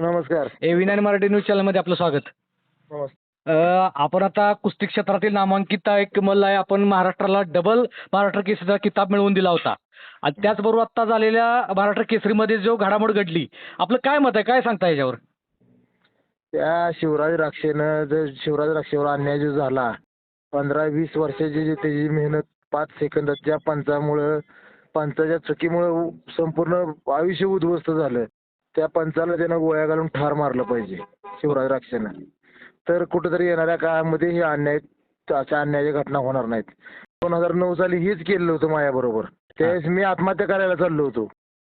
नमस्कार. A V nine Marathi news चॅनलमध्ये आपलं स्वागत. अ, आपण आता कुस्ती क्षेत्रातील नामांकित एक मल्ल आहे. आपण महाराष्ट्राला डबल महाराष्ट्र केसरीचा किताब मिळवून दिला होता. आणि त्याचबरोबर आता झालेल्या महाराष्ट्र केसरीमध्ये जो घडामोड घडली आपलं काय मत आहे? काय सांगता याच्यावर? त्या शिवराज राक्षेनं जर शिवराज राक्षेवर अन्याय जो झाला पंधरा वीस वर्षाची जी त्याची मेहनत पाच सेकंदाच्या पंचामुळं पंचाच्या चुकीमुळं संपूर्ण आयुष्य उद्ध्वस्त झालं. त्या पंचाला त्यानं गोळ्या घालून ठार मारलं पाहिजे शिवराज राक्षेनं. तर कुठेतरी येणाऱ्या काळामध्ये हे अन्याय अशा अन्यायाच्या घटना होणार नाहीत. दोन हजार नऊ साली हेच केलं होतं माझ्याबरोबर त्यावेळेस मी आत्महत्या करायला चाललो होतो.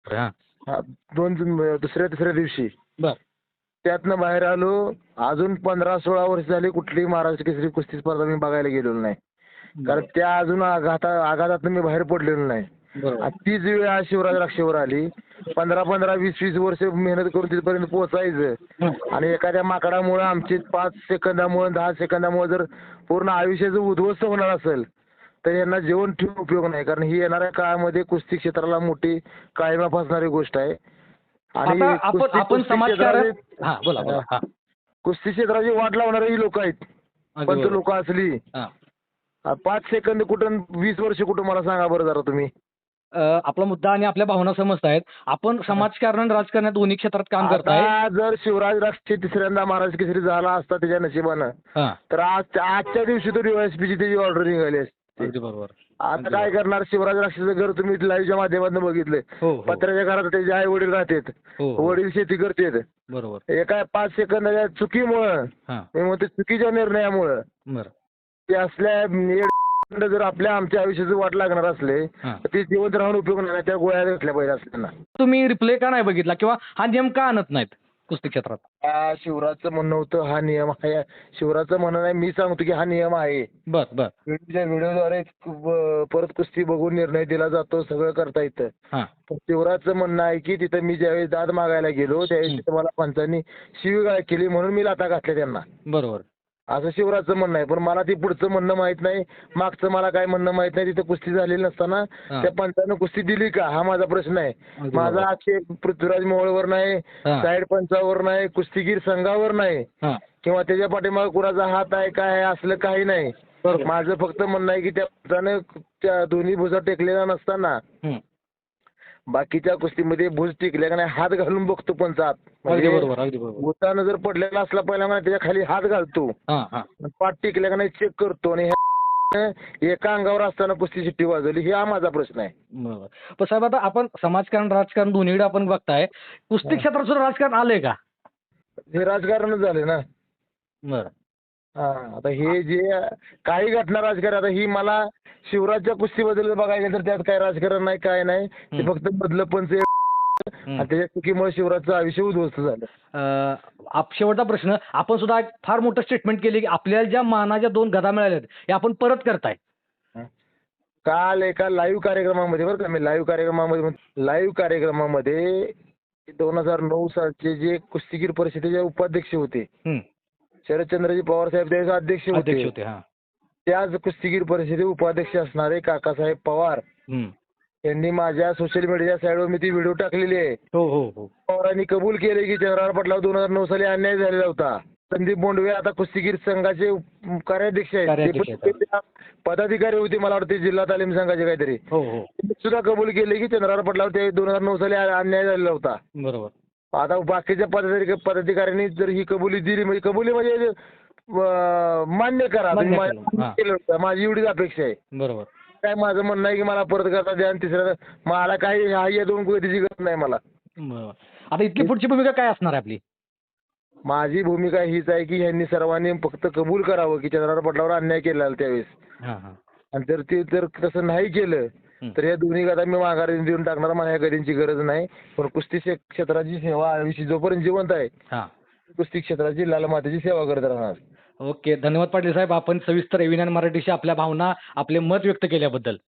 हां. दोन दुसऱ्या तिसऱ्या दिवशी. बर. त्यातनं बाहेर आलो. अजून पंधरा सोळा वर्ष झाली कुठलीही महाराष्ट्र केसरी कुस्ती स्पर्धा मी बघायला गेलेलो नाही. कारण त्या अजून आघाता आघातातनं मी बाहेर पडलेलो नाही. बरोबर. आणि तीच वेळ आज शिवराज राक्षेवर आली. पंधरा पंधरा वीस वीस वर्ष मेहनत करून तिथपर्यंत पोहोचायचं. आणि एखाद्या माकडामुळे आमची पाच सेकंदामुळे दहा सेकंदामुळे जर पूर्ण आयुष्याचं उद्ध्वस्त होणार असेल तर यांना जेवण ठेवून उपयोग नाही. कारण ही येणाऱ्या काळामध्ये कुस्ती क्षेत्राला मोठी काळीमा फासणारी गोष्ट आहे. आता आपण कुस्ती- आपण कुस्ती समाजकारण क्षेत्राची- हां बोला बोला. हां कुस्ती क्षेत्राची वाट लावणारी ही लोक आहेत. अगदी पंच बरोबर. लोक असली. हां. पाच सेकंद कुठं वीस वर्ष कुठं मला सांगा बरं जरा तुम्ही. आपला मुद्दा आणि आपल्या भावना समजत आहेत आपण समाजकारण आणि राजकारणात दोन्ही क्षेत्रात काम करताय. आता जर शिवराज राक्षे तिसऱ्यांदा महाराज केसरी झाला असता त्याच्या नशिबानं हां. तर आज आजच्या दिवशी तो डीवायसपीची त्याची ऑर्डर निघाली असती. अगदी बरोबर. आता काय करणार? शिवराज राक्षेचं घर तुम्ही लाईव्हच्या माध्यमातून बघितलंय. हो हो. पत्र्याच्या घरात त्याचे आई वडील राहतात. हो हो. वडील शेती करतात. बरोबर. एका पाच सेकंदाच्या चुकीमुळं हां. मी म्हणतो चुकीच्या निर्णयामुळं. बरं. ते असल्या येड- जर आपल्या आमच्या आयुष्याचं वाट लागणार असले हां. तर ते जिवंत राहून उपयोग नाही त्या गोळ्या घेतल्या पाहिजे असल्याना. तुम्ही रिप्ले का नाही बघितला? किंवा हा नियम का आणत नाहीत कुस्ती क्षेत्रात? शिवराजचं म्हणणं होतं हा नियम आहे. शिवराजचं म्हणणं नाही मी सांगतो की हा नियम आहे. बर बर. व्हिडिओच्या व्हिडिओद्वारे ब- परत कुस्ती बघून निर्णय दिला जातो सगळं करता येतं. हां. पण शिवराजचं म्हणणं आहे की तिथं मी ज्यावेळेस दाद मागायला गेलो त्यावेळेस तिथं मला पंचांनी शिवीगाळ केली म्हणून मी लाथा घातल्या त्यांना. बरोबर. असं शिवराजचं म्हणणं आहे पण मला ते पुढचं म्हणणं माहीत नाही मागचं मला काय म्हणणं माहीत नाही तिथं कुस्ती झालेली नसताना हां. त्या पंचानं कुस्ती दिली का हा माझा प्रश्न आहे अगदी माझा बरोबर. आक्षेप पृथ्वीराज मोहोळवर नाही हां. साईड पंचावर नाही कुस्तीगीर संघावर नाही हां किंवा त्याच्या पाठीमागे कुणाचा हात आहे काय आहे असलं काही नाही बरोबर. माझं फक्त म्हणणं आहे की त्या पंचानं त्या दोन्ही भुजा टेकलेला नसताना. बाकीच्या कुस्तीमध्ये भुज टिकल्या का नाही हात घालून बघतो पंचात अगदी बरोबर अगदी बरोबर. भूतानं जर पडलेला असला पहिला म्हणा त्याच्याखाली हात घालतो. हां हां. पाठ टिकल्या का नाही चेक करतो आणि ह्या एका अंगावर असताना कुस्ती शिट्टी वाजवली हा माझा प्रश्न आहे. बरोबर. पण साहेब आता आपण समाजकारण राजकारण दोन्हीकडे आपण बघताय. कुस्ती क्षेत्रात सुद्धा राजकारण आलंय का? हे राजकारणच झाले ना. बरं. हा आता हे जे काही घटना राजकारण आता ही मला शिवराजच्या कुस्तीबद्दल बघायला तर त्यात काय राजकारण नाही काय नाही ते हं. फक्त बदलं पंच आहे. हं. आणि त्याच्या चुकीमुळे शिवराजचं आयुष्य उद्ध्वस्त झालं अं, आप शेवटचा प्रश्न आपण सुद्धा एक फार मोठं स्टेटमेंट केली की आपल्याला ज्या मानाच्या दोन गदा मिळाल्या आहेत हे आपण परत करताय काल एका लाईव्ह कार्यक्रमामध्ये बरं का मी लाईव्ह कार्यक्रमामध्ये लाईव्ह कार्यक्रमामध्ये दोन हजार नऊ सालचे जे कुस्तीगीर परिषदेचे उपाध्यक्ष होते हं. शरदचंद्रजी पवार साहेब त्यावेळेस अध्यक्ष अध्यक्ष होते होते हां त्याच कुस्तीगीर परिषदेचे उपाध्यक्ष असणारे काकासाहेब पवार. हं. यांनी माझ्या सोशल मीडिया साईडवर मी ती व्हिडिओ टाकलेली आहे. हो हो हो. पवारांनी कबूल केले की चंद्रहार पटलावर दोन हजार नऊ साली अन्याय झालेला होता. संदीप बोंडवे आता कुस्तीगीर संघाचे उप- कार्याध्यक्ष आहेत. ते कार्याध्यक्ष पण त्या पदाधिकारी होते मला वाटते जिल्हा तालीम संघाचे काहीतरी. हो हो. त्यांनी सुद्धा कबूल केले की चंद्रहार पटलावर ते दोन हजार नऊ साली अन्याय झालेला होता. बरोबर. आता बाकीच्या पदाधिकारी पदाधिकाऱ्यांनी जर ही कबुली दिली म्हणजे कबुली म्हणजे अं, मान्य करा. तुम्ही मान्य केलं, माझ्या- हां. केलं होतं. माझी एवढीच अपेक्षा आहे. बरोबर. काय माझं म्हणणं आहे की मला परत करता द्या आणि तिसऱ्या मला काही हा या दोन कुस्तीची गरज नाही मला. बरोबर. आता इथली पुढची भूमिका काय असणार आहे आपली? माझी भूमिका हीच आहे की ह्यांनी सर्वांनी फक्त कबूल करावं की चंद्रहार पटलावर अन्याय केला त्यावेळेस. हां हां. आणि जर ते जर तसं नाही केलं. तर या दोन्ही गदा मी माघारी देऊन टाकणार मला या गदींची गरज नाही. पण कुस्ती क्षे- क्षेत्राची सेवा आयुष्य जोपर्यंत जिवंत आहे हां. कुस्ती क्षेत्राची लाल मातेची सेवा करत राहणार. ओके धन्यवाद पाटील साहेब. आपण सविस्तर एव्हिनॅन मराठीशी आपल्या भावना आपले मत व्यक्त केल्याबद्दल.